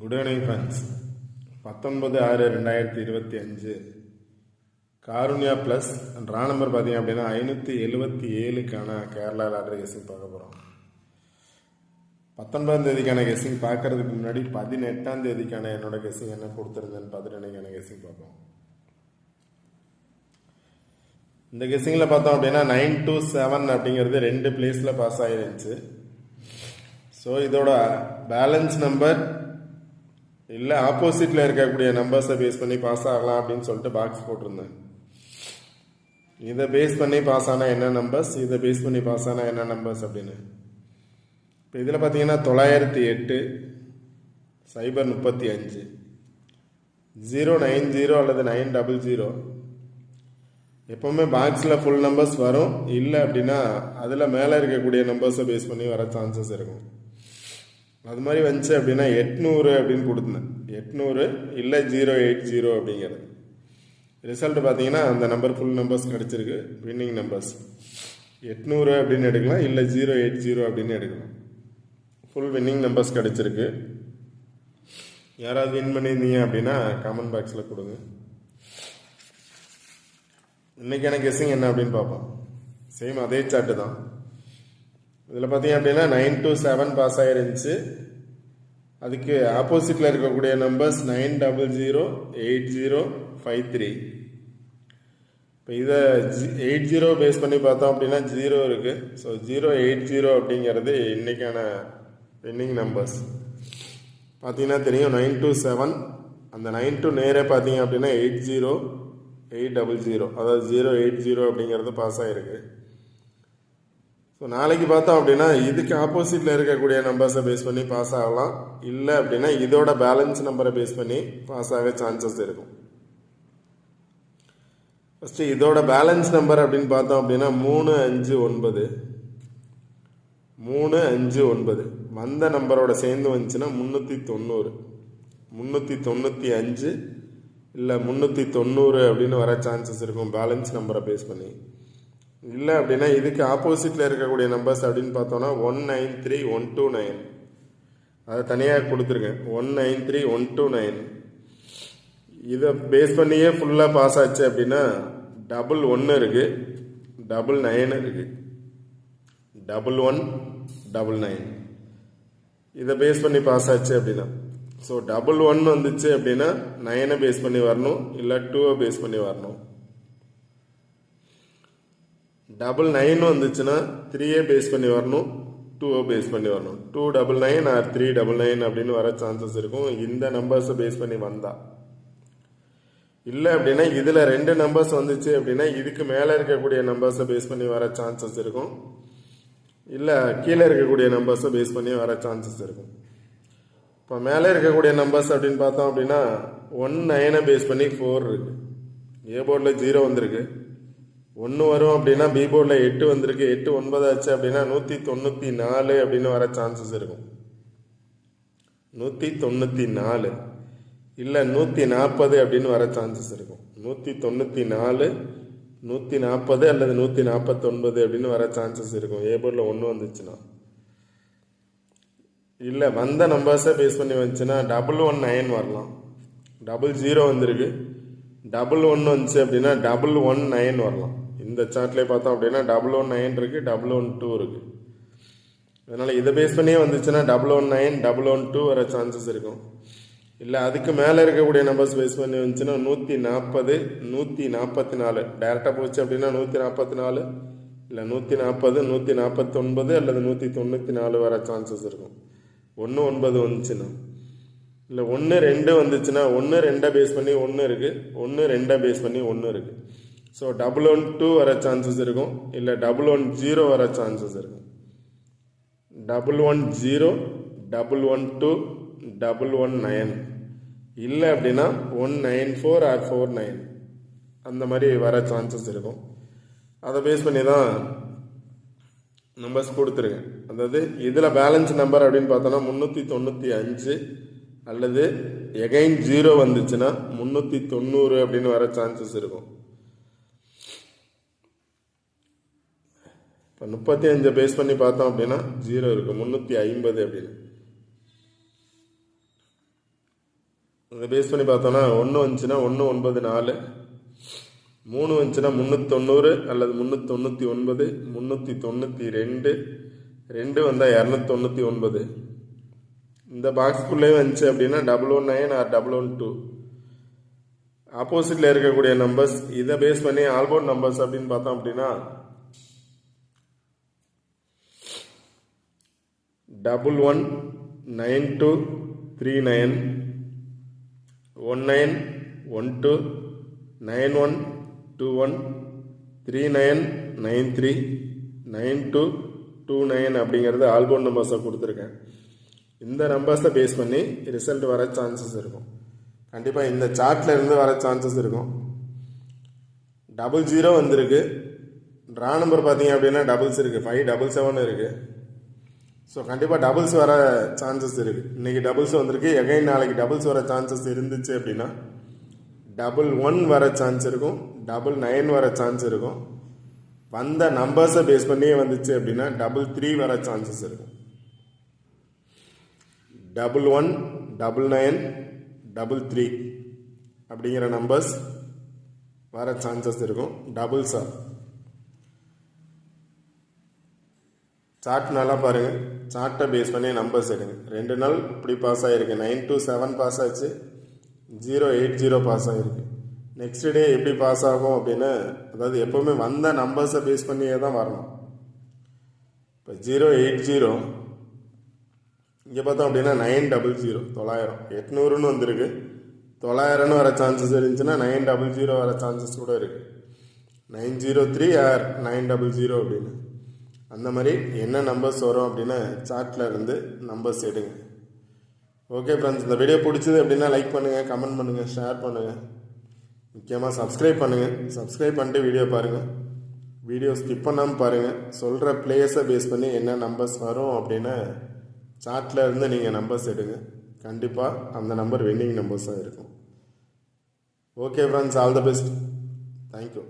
Good evening friends பத்தொன்பது ஆறு ரெண்டாயிரத்தி இருபத்தி அஞ்சு. காருண்யா ப்ளஸ் ரா நம்பர் பார்த்தீங்க அப்படின்னா ஐநூற்றி எழுபத்தி ஏழுக்கான கேரளா லாட்ரி கெஸ்ஸிங் பார்க்க போகிறோம் பத்தொன்பதாம் தேதிக்கான கெஸ்ஸிங் பார்க்கறதுக்கு முன்னாடி பதினெட்டாம் தேதிக்கான என்னோட கெஸிங் என்ன கொடுத்துருந்தேன்னு பார்த்துட்டு இன்னைக்கான கெஸிங் பார்ப்போம். இந்த கெஸ்ஸிங்கில் பார்த்தோம் அப்படின்னா நைன் டூ செவன் அப்படிங்கிறது ரெண்டு பிளேஸில் பாஸ் ஆகிருந்துச்சு ஸோ இதோட பேலன்ஸ் நம்பர் இல்லை ஆப்போசிட்டில் இருக்கக்கூடிய நம்பர்ஸை பேஸ் பண்ணி பாஸ் ஆகலாம் அப்படின்னு சொல்லிட்டு பாக்ஸ் போட்டிருந்தேன். இதை பேஸ் பண்ணி பாஸ் ஆனால் என்ன நம்பர்ஸ் இதை பேஸ் பண்ணி பாஸ் ஆனால் என்ன நம்பர்ஸ் அப்படின்னு. இப்போ இதில் பார்த்தீங்கன்னா தொள்ளாயிரத்தி எட்டு சைபர் முப்பத்தி அஞ்சு ஜீரோ நைன் ஜீரோ அல்லது நைன் டபுள் ஜீரோ எப்போவுமே பாக்ஸில் ஃபுல் நம்பர்ஸ் வரும். இல்லை அப்படின்னா அதில் மேலே இருக்கக்கூடிய நம்பர்ஸை பேஸ் பண்ணி வர சான்சஸ் இருக்கும். அது மாதிரி வந்துச்சு அப்படின்னா எட்நூறு அப்படின்னு கொடுத்தேன். எட்நூறு இல்லை ஜீரோ எயிட் ஜீரோ அப்படிங்கிறது. ரிசல்ட் பார்த்தீங்கன்னா அந்த நம்பர் ஃபுல் நம்பர்ஸ் கிடச்சிருக்கு. வின்னிங் நம்பர்ஸ் எட்நூறு அப்படின்னு எடுக்கலாம். இல்லை ஜீரோ எயிட் ஜீரோ அப்படின்னு எடுக்கலாம். ஃபுல் வின்னிங் நம்பர்ஸ் கிடச்சிருக்கு. யாராவது வின் பண்ணியிருந்தீங்க அப்படின்னா கமெண்ட் பாக்ஸில் கொடுங்க. இன்றைக்கான கெஸ்ஸிங் என்ன அப்படின்னு பார்ப்போம். சேம் அதே சார்ட்டு தான். இதில் பார்த்தீங்க அப்படின்னா நைன் டு செவன் பாஸ் ஆயிருந்துச்சு. அதுக்கு ஆப்போசிட்டில் இருக்கக்கூடிய numbers nine double zero eight zero five three இப்போ இதை எயிட் ஜீரோ பேஸ் பண்ணி பார்த்தோம் அப்படின்னா ஜீரோ இருக்குது ஸோ ஜீரோ எயிட் ஜீரோ அப்படிங்கிறது இன்னைக்கான பெண்டிங் நம்பர்ஸ் பார்த்தீங்கன்னா தெரியும் நைன் டு செவன் அந்த நைன் டு நேரே பார்த்தீங்க அப்படின்னா eight zero eight double zero அதாவது ஜீரோ எயிட் ஜீரோ அப்படிங்கிறது பாஸ் ஆகிருக்கு ஸோ நாளைக்கு பார்த்தோம் அப்படின்னா இதுக்கு ஆப்போசிட்டில் இருக்கக்கூடிய நம்பர்ஸை பேஸ் பண்ணி பாஸ் ஆகலாம். இல்லை அப்படின்னா இதோட பேலன்ஸ் நம்பரை பேஸ் பண்ணி பாஸ் ஆக சான்சஸ் இருக்கும். ஃபஸ்ட்டு இதோட பேலன்ஸ் நம்பர் அப்படின்னு பார்த்தோம் அப்படின்னா மூணு அஞ்சு ஒன்பது. மூணு அஞ்சு ஒன்பது. வந்த நம்பரோட சேர்ந்து வந்துச்சுன்னா முந்நூற்றி தொண்ணூறு. முந்நூற்றி தொண்ணூற்றி அஞ்சு இல்லை முந்நூற்றி தொண்ணூறு அப்படின்னு வர சான்சஸ் இருக்கும் பேலன்ஸ் நம்பரை பேஸ் பண்ணி. இல்லை அப்படின்னா இதுக்கு ஆப்போசிட்டில் இருக்கக்கூடிய நம்பர்ஸ் அப்படின்னு பார்த்தோன்னா one nine three one two nine அதை தனியாக கொடுத்துருக்கேன் one nine three one two nine இதை பேஸ் பண்ணியே ஃபுல்லாக பாஸ் ஆச்சு அப்படின்னா டபுள் ஒன்று இருக்குது டபுள் நைன் இருக்குது டபுள் ஒன் டபுள் நைன் இதை பேஸ் பண்ணி பாஸ் ஆச்சு அப்படின்னா. ஸோ டபுள் ஒன் வந்துச்சு அப்படின்னா நைனை பேஸ் பண்ணி வரணும். இல்லை டூவை பேஸ் பண்ணி வரணும். டபுள் நைன் வந்துச்சுன்னா த்ரீயே பேஸ் பண்ணி வரணும் டூவை பேஸ் பண்ணி வரணும். Two double nine or three double nine அப்படின்னு வர சான்சஸ் இருக்கும். இந்த நம்பர்ஸை பேஸ் பண்ணி வந்தா. இல்லை அப்படின்னா இதில் ரெண்டு நம்பர்ஸ் வந்துச்சு அப்படின்னா இதுக்கு மேலே இருக்கக்கூடிய நம்பர்ஸை பேஸ் பண்ணி வர சான்சஸ் இருக்கும். இல்லை கீழே இருக்கக்கூடிய நம்பர்ஸை பேஸ் பண்ணி வர சான்சஸ் இருக்கும். இப்போ மேலே இருக்கக்கூடிய நம்பர்ஸ் அப்படின்னு பார்த்தோம் அப்படின்னா ஒன் நைனை பேஸ் பண்ணி ஃபோர் இருக்குது ஏ போர்டில் ஜீரோ வந்திருக்கு. ஒன்று வரும் அப்படின்னா பி போர்டில் எட்டு வந்திருக்கு. எட்டு ஒன்பது ஆச்சு அப்படின்னா நூற்றி தொண்ணூற்றி நாலு அப்படின்னு வர சான்சஸ் இருக்கும். நூற்றி தொண்ணூற்றி நாலு இல்லை நூற்றி நாற்பது அப்படின்னு வர சான்சஸ் இருக்கும். நூற்றி தொண்ணூற்றி நாலு நூற்றி நாற்பது அல்லது நூற்றி நாற்பத்தொன்பது அப்படின்னு வர சான்சஸ் இருக்கும். ஏ போர்டில் ஒன்று வந்துச்சுன்னா. இல்லை வந்த நம்பர்ஸை பேஸ் பண்ணி வந்துச்சுன்னா டபுள் ஒன் நைன் வரலாம். டபுள் ஜீரோ வந்திருக்கு. டபுள் ஒன் வந்துச்சு அப்படின்னா டபுள் ஒன் நைன் வரலாம். இந்த சார்ட்லேயே பார்த்தோம் அப்படின்னா டபுள் ஒன் oh நைன் இருக்குது டபுள் ஒன் oh டூ இருக்குது அதனால் இதை பேஸ் பண்ணியே வந்துச்சுன்னா double one nine double one two வர சான்சஸ் இருக்கும். இல்லை அதுக்கு மேலே இருக்கக்கூடிய நம்பர்ஸ் பேஸ் பண்ணி வந்துச்சுன்னா நூற்றி நாற்பது நூற்றி நாற்பத்தி நாலு டேரெக்டாக போச்சு அப்படின்னா நூற்றி நாற்பத்தி நாலு இல்லை நூற்றி நாற்பது நூற்றி நாற்பத்தொன்பது அல்லது நூற்றி தொண்ணூற்றி நாலு வர சான்சஸ் இருக்கும். ஒன்று ஒன்பது வந்துச்சுன்னா. இல்லை ஒன்று ரெண்டு வந்துச்சுன்னா ஒன்று ரெண்டை பேஸ் பண்ணி ஒன்று இருக்குது ஒன்று ரெண்டை பேஸ் பண்ணி ஒன்று இருக்குது ஸோ டபுள் ஒன் டூ வர சான்சஸ் இருக்கும். இல்லை டபுள் ஒன் ஜீரோ வர சான்சஸ் இருக்கும். Double one zero double one two double one nine இல்லை அப்படின்னா one nine four or four nine அந்த மாதிரி வர சான்சஸ் இருக்கும். அதை பேஸ் பண்ணி தான் நம்பர்ஸ் கொடுத்துருக்கேன். அதாவது இதில் பேலன்ஸ் நம்பர் அப்படின்னு பார்த்தோன்னா முந்நூற்றி தொண்ணூற்றி அஞ்சு அல்லது எகைன் ஜீரோ வந்துச்சுன்னா முந்நூற்றி தொண்ணூறு அப்படின்னு வர சான்சஸ் இருக்கும். இப்போ முப்பத்தி அஞ்சை பேஸ் பண்ணி பார்த்தோம் அப்படின்னா ஜீரோ இருக்குது முந்நூற்றி ஐம்பது அப்படின்னு. அதை பேஸ் பண்ணி பார்த்தோன்னா ஒன்று வந்துச்சுன்னா ஒன்று ஒன்பது நாலு மூணு வந்துச்சுன்னா முந்நூற்றொண்ணூறு அல்லது முந்நூற்றொண்ணூற்றி ஒன்பது முந்நூற்றி தொண்ணூற்றி ரெண்டு ரெண்டு வந்தால் இரநூத்தொண்ணூற்றி ஒன்பது. இந்த பாக்ஸ்க்குள்ளே வந்துச்சு அப்படின்னா double one nine or double one two ஆப்போசிட்டில் இருக்கக்கூடிய நம்பர்ஸ் இதை பேஸ் பண்ணி ஆல்போர்ட் நம்பர்ஸ் அப்படின்னு பார்த்தோம் அப்படின்னா double one nine two three nine one nine one two nine one two one three nine nine three nine two two nine அப்படிங்கிறது ஆல்போன் நம்பர்ஸை கொடுத்துருக்கேன். இந்த நம்பர்ஸை பேஸ் பண்ணி ரிசல்ட் வர சான்சஸ் இருக்கும். கண்டிப்பாக இந்த சார்ட்டில் இருந்து வர சான்சஸ் இருக்கும். டபுள் ஜீரோ வந்திருக்கு. ட்ரா நம்பர் பார்த்தீங்க அப்படின்னா டபுள்ஸ் இருக்குது ஃபைவ் டபுள் செவன் இருக்குது ஸோ கண்டிப்பாக டபுள்ஸ் வர சான்சஸ் இருக்குது இன்றைக்கி டபுள்ஸ் வந்திருக்கு. எகைன் நாளைக்கு டபுள்ஸ் வர சான்சஸ் இருந்துச்சு அப்படின்னா டபுள் ஒன் வர சான்ஸ் இருக்கும். டபுள் நைன் வர சான்ஸ் இருக்கும். வந்த நம்பர்ஸை பேஸ் பண்ணியே வந்துச்சு அப்படின்னா டபுள் த்ரீ வர சான்சஸ் இருக்கும். Double one double nine double three அப்படிங்கிற நம்பர்ஸ் வர சான்சஸ் இருக்கும். டபுள்ஸா சார்ட் நல்லா பாருங்கள் சார்ட்டை பேஸ் பண்ணி நம்பர்ஸ் எடுங்க. ரெண்டு நாள் இப்படி பாஸ் ஆகிருக்கு நைன் டூ செவன் பாஸ் ஆச்சு. ஜீரோ எயிட் ஜீரோ பாஸ் ஆகிருக்கு நெக்ஸ்ட் டே எப்படி பாஸ் ஆகும் அப்படின்னு அதாவது எப்போவுமே வந்த நம்பர்ஸை பேஸ் பண்ணியே தான் வரணும். இப்போ ஜீரோ எயிட் ஜீரோ இங்கே பார்த்தோம் அப்படின்னா நைன் டபுள் ஜீரோ தொள்ளாயிரம். எட்நூறுன்னு வந்திருக்கு. தொள்ளாயிரம்னு வர சான்சஸ் இருந்துச்சுன்னா நைன் டபுள் ஜீரோ வர சான்சஸ் கூட இருக்குது nine zero three or nine double zero அப்படின்னு. அந்த மாதிரி என்ன நம்பர்ஸ் வரும் அப்படின்னு சார்ட்டில் இருந்து நம்பர்ஸ் எடுங்க. ஓகே ஃப்ரெண்ட்ஸ் இந்த வீடியோ பிடிச்சது அப்படின்னா லைக் பண்ணுங்கள் கமெண்ட் பண்ணுங்கள் ஷேர் பண்ணுங்கள் முக்கியமாக சப்ஸ்கிரைப் பண்ணுங்கள் சப்ஸ்கிரைப் பண்ணிட்டு வீடியோ பாருங்கள் வீடியோ ஸ்கிப் பண்ணாமல் பாருங்கள் சொல்கிற பிளேஸை பேஸ் பண்ணி என்ன நம்பர்ஸ் வரும் அப்படின்னு சார்ட்டில் இருந்து நீங்கள் நம்பர்ஸ் எடுங்க. கண்டிப்பாக அந்த நம்பர் வின்னிங் நம்பர்ஸாக இருக்கும். Okay friends all the best thank you